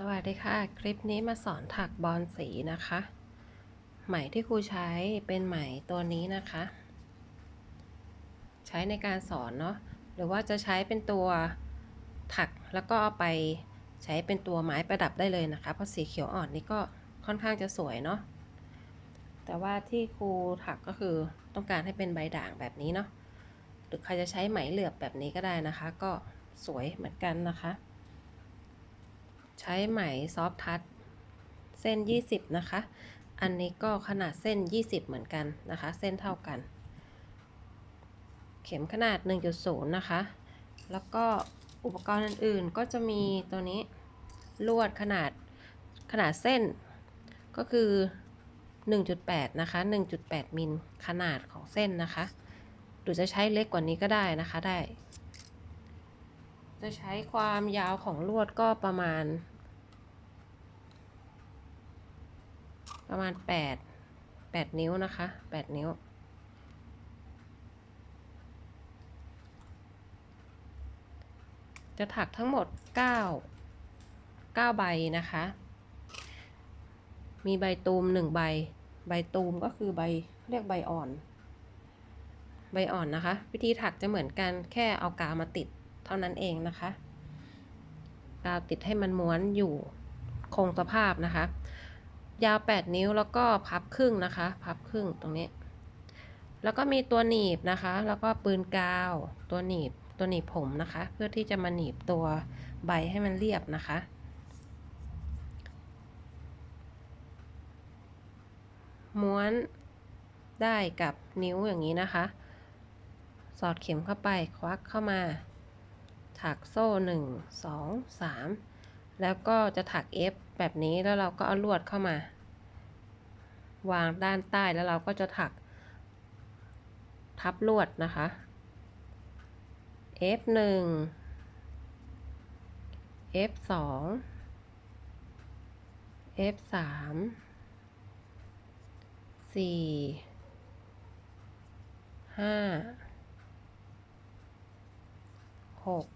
สวัสดีค่ะ คลิปนี้มาสอนถักบอลสีนะคะ ไหมที่ครูใช้เป็นไหมตัวนี้นะคะ ใช้ในการสอนเนาะหรือว่าจะใช้เป็นตัวถักแล้วก็เอาไปใช้เป็นตัวไม้ประดับได้เลยนะคะ เพราะสีเขียวอ่อนนี่ก็ค่อนข้างจะสวยเนาะแต่ว่าที่ครูถักก็คือต้องการให้เป็นใบด่างแบบนี้เนาะหรือใครจะใช้ไหมเหลือบแบบนี้ก็ได้นะคะ ก็สวยเหมือนกันนะคะ ใช้ไหมซอฟทัชเส้น 20 นะคะ อันนี้ก็ขนาดเส้น 20 เหมือนกันนะคะ เส้นเท่ากัน เข็มขนาด 1.0 นะคะ แล้วก็อุปกรณ์อื่นๆ ก็จะมีตัวนี้ลวดขนาดขนาดเส้นก็คือ 1.8 นะคะ 1.8 มิลขนาดของเส้นนะคะหรือจะใช้เล็กกว่านี้ก็ได้นะคะได้ จะใช้ความยาวของลวดก็ประมาณ ประมาณ8 8นิ้วนะคะ8นิ้ว จะถักทั้งหมด9 9ใบนะคะ มีใบตูม1ใบ ใบตูมก็คือใบเรียกใบอ่อน ใบอ่อนนะคะ วิธีถักจะเหมือนกันแค่เอากาวมาติดเท่านั้นเองนะคะ กาวติดให้มันม้วนอยู่คงสภาพนะคะ ยาว 8 นิ้วแล้วก็พับครึ่งนะคะ พับครึ่งตรงนี้ แล้วก็มีตัวหนีบนะคะ แล้วก็ปืนกาว ตัวหนีบ ตัวหนีบผมนะคะ เพื่อที่จะมาหนีบตัวใบให้มันเรียบนะคะ ม้วนได้กับนิ้วอย่างนี้นะคะ สอดเข็มเข้าไปควักเข้ามา ถักโซ่1 2 3 แล้วก็จะถักเอฟแบบนี้แล้วเราก็เอาลวดเข้ามา วางด้านใต้แล้วเราก็จะถัก ทับลวดนะคะ F1 F2 F3 4 5 6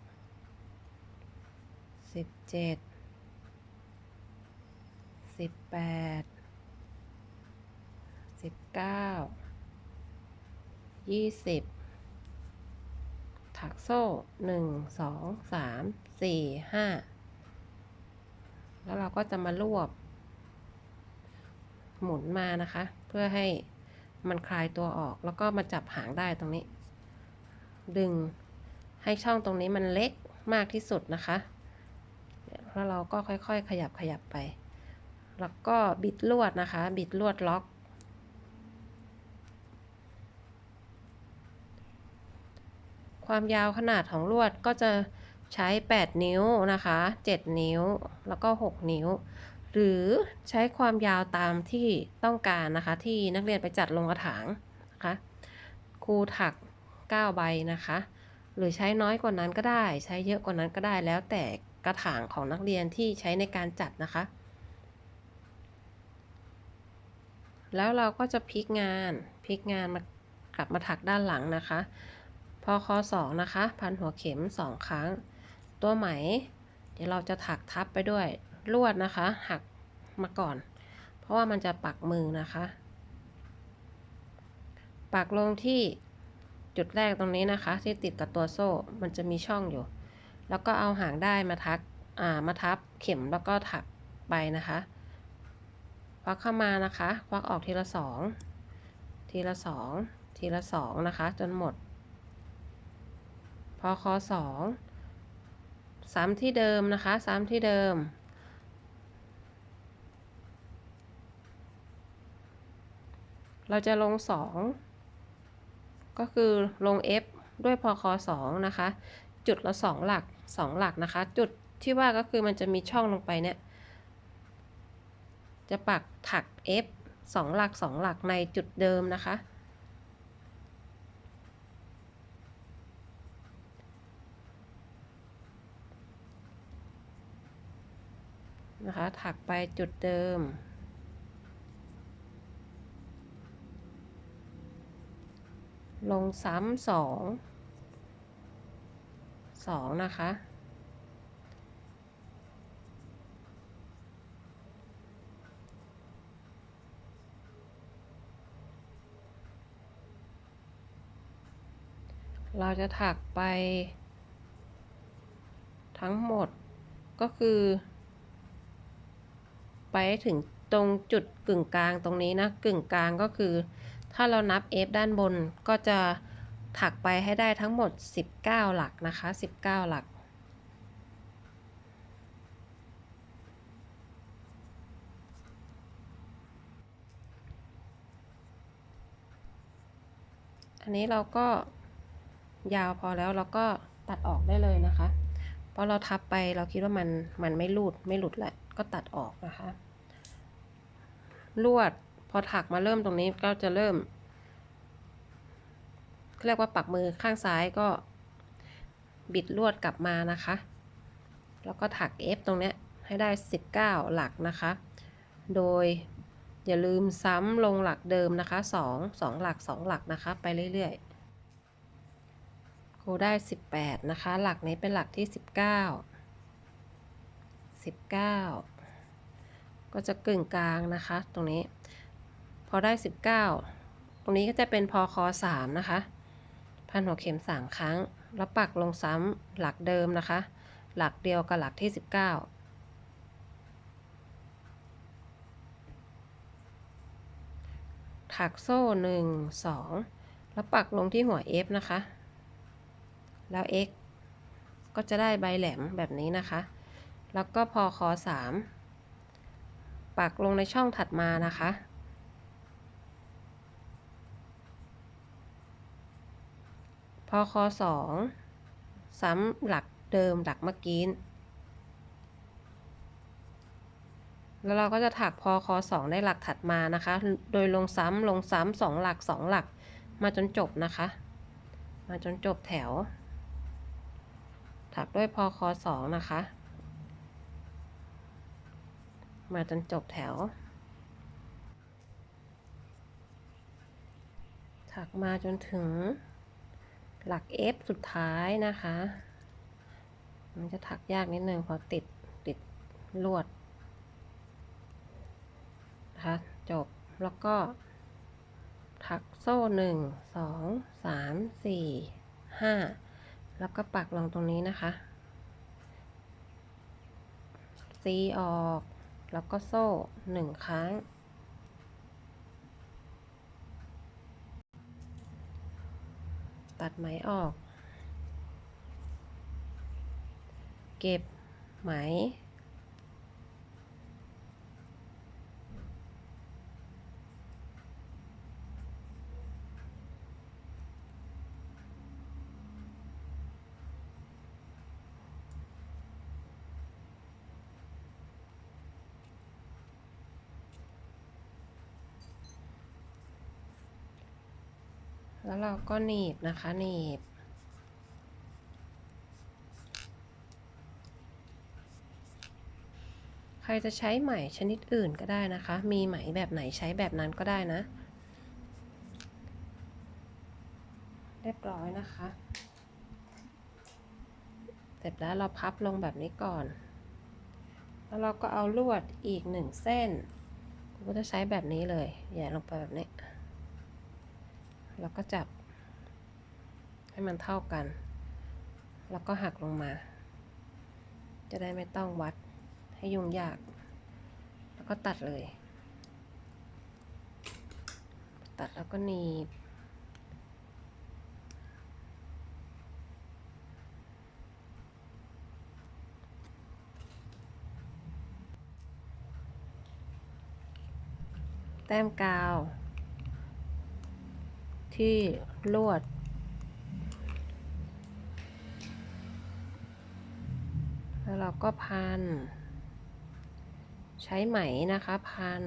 สิบเจ็ดสิบแปดสิบเก้ายี่สิบถักโซ่หนึ่งสองสามสี่ห้าแล้วเราก็จะมารวบ หมุนมานะคะ เพื่อให้มันคลายตัวออกแล้วก็มาจับหางได้ตรงนี้ ดึงให้ช่องตรงนี้มันเล็กมากที่สุดนะคะ แล้วเราก็ค่อยๆ ขยับขยับไป แล้วก็บิดลวดนะคะ บิดลวดล็อก ความยาวขนาดของลวดก็จะใช้ 8 นิ้วนะคะ 7 นิ้ว แล้วก็ 6 นิ้ว หรือใช้ความยาวตามที่ต้องการนะคะ ที่นักเรียนไปจัดลงกระถางนะคะ ครูถัก 9 ใบนะคะ หรือใช้น้อยกว่านั้นก็ได้ ใช้เยอะกว่านั้นก็ได้แล้วแต่ กระถางของนักเรียนที่ใช้ในการจัดนะคะ แล้วเราก็จะพลิกงานพลิกงานมากลับมาถักด้านหลังนะคะ พอคอสองนะคะ พันหัวเข็มสองครั้ง ตัวไหม เดี๋ยวเราจะถักทับไปด้วยลวดนะคะ หักมาก่อน เพราะว่ามันจะปักมือนะคะ ปักลงที่จุดแรกตรงนี้นะคะ ที่ติดกับตัวโซ่มันจะมีช่องอยู่ แล้วก็เอาหางได้มาทักอ่ามาทับเข็มแล้วก็ถักไปนะคะควักเข้ามานะคะควักออกทีละสองทีละสองทีละสองนะคะ จนหมด พอคอสองซ้ำที่เดิมนะคะซ้ำที่เดิม เราจะลง2ก็คือลง F ด้วยพอคอ2นะคะ จุดละสองหลักสองหลักนะคะ จุดที่ว่าก็คือมันจะมีช่องลงไปเนี่ย จะปักถัก F สองหลักสองหลักในจุดเดิมนะคะ นะคะ ถักไปจุดเดิมลงซ้ำสอง สองนะคะ เราจะถักไป ทั้งหมดก็คือ ไปถึงตรงจุดกึ่งกลางตรงนี้นะ กึ่งกลางก็คือ ถ้าเรานับ F ด้านบนก็จะ ถักไปให้ได้ทั้งหมด 19 หลักนะคะ 19 หลัก อันนี้เราก็ยาวพอแล้วเราก็ตัดออกได้เลยนะคะ เพราะเราทับไปเราคิดว่ามันมันไม่รูดไม่หลุดแหละก็ตัดออกนะคะ ลวดพอถักมาเริ่มตรงนี้ก็จะเริ่ม เรียกว่าปักมือข้างซ้ายก็บิดลวดกลับมานะคะ แล้วก็ถัก F ตรงเนี้ยให้ได้ 19 หลักนะคะ โดยอย่าลืมซ้ำลงหลักเดิมนะคะ 2 2 หลัก 2 หลักนะคะ ไปเรื่อยๆครูได้ 18 นะคะ หลักนี้เป็นหลักที่ 19 19 ก็จะกึ่งกลางนะคะ ตรงนี้ พอได้ 19 ตรงนี้ก็จะเป็นพอคอ3นะคะ พันหัวเข็ม 3 ครั้ง แล้วปักลงซ้ำหลักเดิมนะคะ หลักเดียวกับหลักที่ 19ถักโซ่1 2แล้วปักลงที่หัว F นะคะ แล้ว X ก็จะได้ใบแหลมแบบนี้นะคะ แล้วก็พอคอ3ปักลงในช่องถัดมานะคะ พอคอสองซ้ำหลักเดิมหลักเมื่อกี้แล้วเราก็จะถักพอคอสองได้หลักถัดมานะคะ โดยลงซ้ำลงซ้ำสองหลักสองหลักมาจนจบนะคะ มาจนจบแถว ถักด้วยพอคอสองนะคะ มาจนจบแถว ถักมาจนถึง หลัก F สุดท้ายนะคะ มันจะถักยากนิดนึงเพราะติดติดลวดนะคะจบแล้วก็ ถักโซ่หนึ่งสองสามสี่ห้าแล้วก็ปักลงตรงนี้นะคะซีออก แล้วก็โซ่หนึ่งครั้ง ตัดไหมออก เก็บไหม แล้วเราก็หนีบนะคะหนีบ ใครจะใช้ไหมชนิดอื่นก็ได้นะคะ มีไหมแบบไหนใช้แบบนั้นก็ได้นะ เรียบร้อยนะคะ เสร็จแล้วเราพับลงแบบนี้ก่อน แล้วเราก็เอาลวดอีกหนึ่งเส้นก็จะใช้แบบนี้เลยแย่ลงไปแบบนี้ แล้วก็จับ ให้มันเท่ากัน แล้วก็หักลงมา จะได้ไม่ต้องวัดให้ยุ่งยาก แล้วก็ตัดเลย ตัดแล้วก็หนีบแต้มกาว ที่ลวด แล้วเราก็พัน ใช้ไหมนะคะ พัน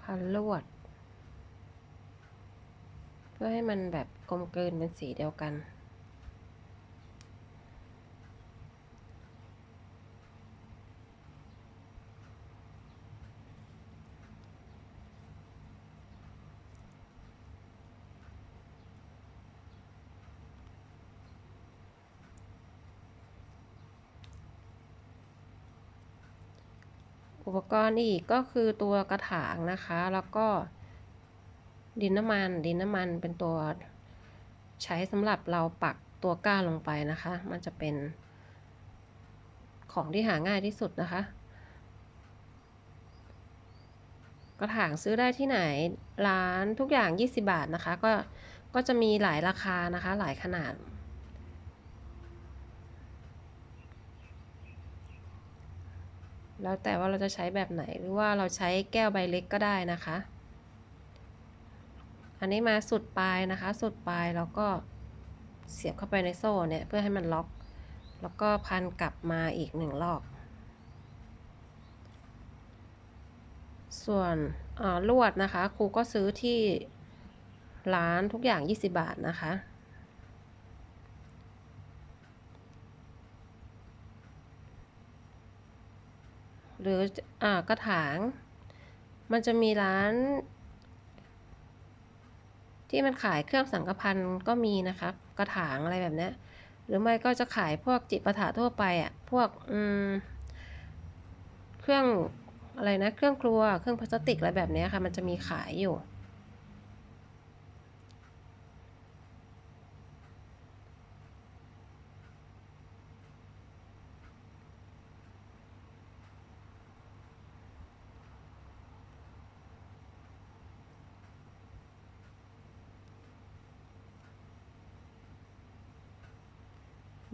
พันลวด เพื่อให้มันแบบกลมเกินเป็นสีเดียวกัน กรณ์อีกก็คือตัวกระถางนะคะ แล้วก็ดินน้ำมัน ดินน้ำมันเป็นตัวใช้สำหรับเราปักตัวก้าลงไปนะคะ มันจะเป็นของที่หาง่ายที่สุดนะคะ กระถางซื้อได้ที่ไหนร้านทุกอย่าง 20 บาทนะคะ ก็ก็จะมีหลายราคานะคะ หลายขนาด แล้วแต่ว่าเราจะใช้แบบไหนหรือว่าเราใช้แก้วใบเล็กก็ได้นะคะ อันนี้มาสุดปลายนะคะ สุดปลายแล้วก็เสียบเข้าไปในโซ่เนี่ยเพื่อให้มันล็อก แล้วก็พันกลับมาอีกหนึ่งรอบ ส่วนลวดนะคะ ครูก็ซื้อที่ร้านทุกอย่าง 20 บาทนะคะ หรืออ่ากระถาง มันจะมีร้าน ที่มันขายเครื่องสังกพันก็มีนะคะกระถางอะไรแบบนี้หรือไม่ก็จะขายพวกจิปาถะทั่วไปอะ่ะพวกอืมเครื่องอะไรนะเครื่องครัวเครื่องพลาสติกอะไรแบบนี้ค่ะ มันจะมีขายอยู่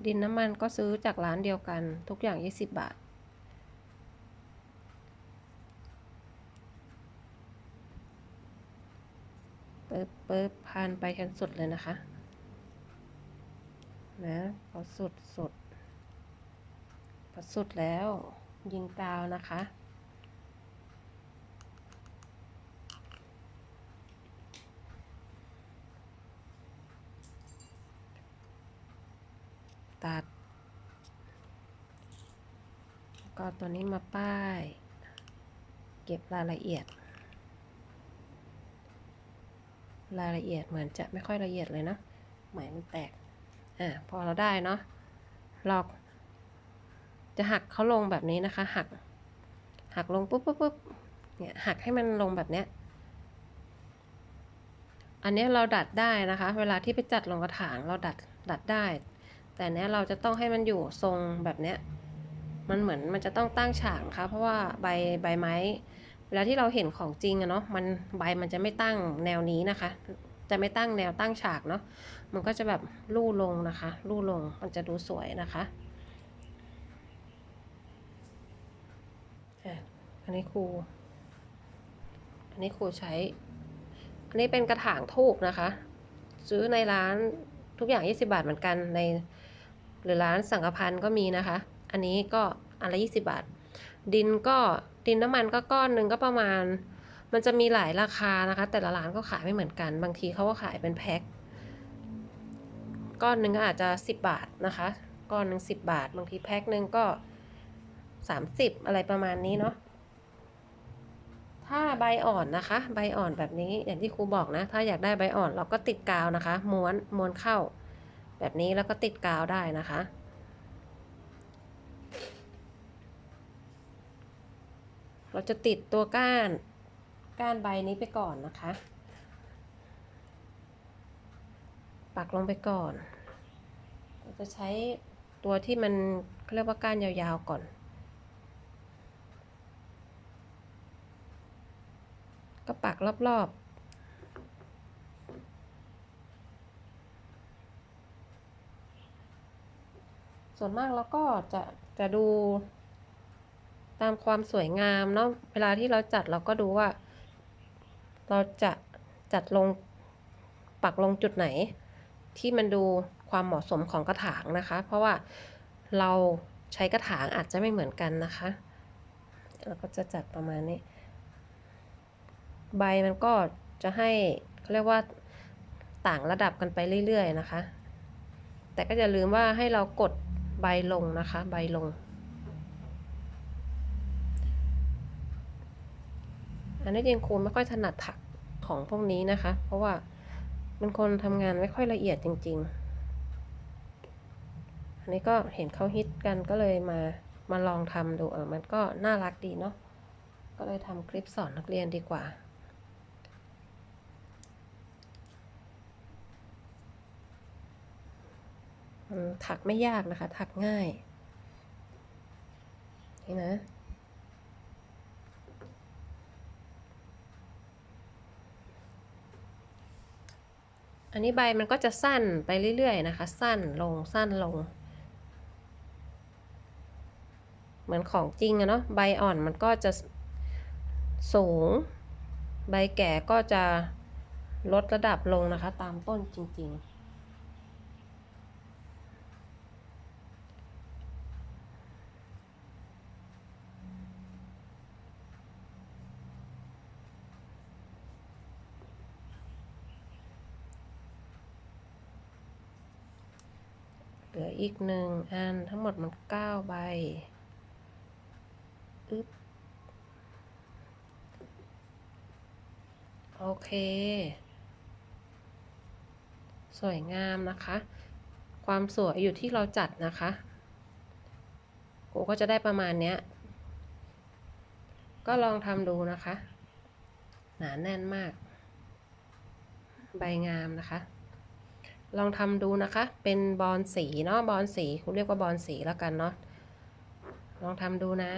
ดินน้ำมันก็ซื้อจากร้านเดียวกัน ทุกอย่าง 20 บาท เปิบเปิบพันไปจนสุดเลยนะคะ นะพอสุดสุดพอสุดแล้วยิงกาวนะคะ ตัด ก็ตัวนี้มาป้าย เก็บรายละเอียด รายละเอียดเหมือนจะไม่ค่อยละเอียดเลยนะไหมมันแตก อ่าพอเราได้เนาะเราจะหักเขาลงแบบนี้นะคะ หัก หักลงปุ๊บปุ๊บปุ๊บเนี่ยหักให้มันลงแบบเนี้ย อันนี้เราดัดได้นะคะ เวลาที่ไปจัดลงกระถางเราดัดดัดได้ แต่เนี้ยเราจะต้องให้มันอยู่ทรงแบบเนี้ย มันเหมือนมันจะต้องตั้งฉากนะคะ เพราะว่าใบใบไม้ เวลาที่เราเห็นของจริงอะเนาะ มันใบมันจะไม่ตั้งแนวนี้นะคะ จะไม่ตั้งแนวตั้งฉากเนาะ มันก็จะแบบลู่ลงนะคะ ลู่ลง มันจะดูสวยนะคะอันนี้ครู อันนี้ครูใช้ อันนี้เป็นกระถางทูบนะคะ ซื้อในร้านทุกอย่าง 20 บาทเหมือนกันใน หรือร้านสังกพันก็มีนะคะ อันนี้ก็อันละ20 บาท ดินก็ดินน้ำมันก็ก้อนหนึ่งก็ประมาณ มันจะมีหลายราคานะคะ แต่ละร้านก็ขายไม่เหมือนกัน บางทีเขาก็ขายเป็นแพ็คก้อนหนึ่งก็อาจจะ 10 บาทนะคะ ก้อนหนึ่ง10 บาท บางทีแพ็คหนึ่งก็ 30 อะไรประมาณนี้เนาะถ้าใบอ่อนนะคะ ใบอ่อนแบบนี้อย่างที่ครูบอกนะ ถ้าอยากได้ใบอ่อนเราก็ติดกาวนะคะ ม้วนม้วนเข้า แบบนี้แล้วก็ติดกาวได้นะคะ เราจะติดตัวก้านก้านใบนี้ไปก่อนนะคะ ปักลงไปก่อน เราจะใช้ตัวที่มันเรียกว่าก้านยาวๆก่อน ก็ปักรอบๆ ส่วนมากเราก็จะจะดู ตามความสวยงามเนาะเวลาที่เราจัดเราก็ดูว่า เราจะจัดลงปักลงจุดไหน ที่มันดูความเหมาะสมของกระถางนะคะ เพราะว่าเราใช้กระถางอาจจะไม่เหมือนกันนะคะเราก็จะจัดประมาณนี้ ใบมันก็จะให้เขาเรียกว่าต่างระดับกันไปเรื่อยๆนะคะ แต่ก็อย่าลืมว่าให้เรากด ใบลงนะคะ ใบลง อันนี้จริงครูไม่ค่อยถนัดถักของพวกนี้นะคะ เพราะว่าเป็นคนทำงานไม่ค่อยละเอียดจริง ๆ อันนี้ก็เห็นเขาฮิตกันก็เลยมามาลองทำดูเออมันก็น่ารักดีเนาะก็เลยทำคลิปสอนนักเรียนดีกว่า มัน ถักไม่ยากนะคะ ถักง่าย นี่นะ อันนี้ใบมันก็จะสั้นไปเรื่อยๆนะคะ สั้นลงสั้นลง เหมือนของจริงอะเนาะ ใบอ่อนมันก็จะสูง ใบแก่ก็จะลดระดับลงนะคะ ตามต้นจริง ๆ อีกหนึ่งอันทั้งหมดมันเก้าใบอึ๊บโอเค สวยงามนะคะ ความสวยอยู่ที่เราจัดนะคะกูก็จะได้ประมาณเนี้ย ก็ลองทำดูนะคะ หนาแน่นมาก ใบงามนะคะ ลองทำดูนะคะ เป็นบอลสีเนาะบอลสีคุณเรียกว่าบอลสีแล้วกันเนาะลองทำดูนะ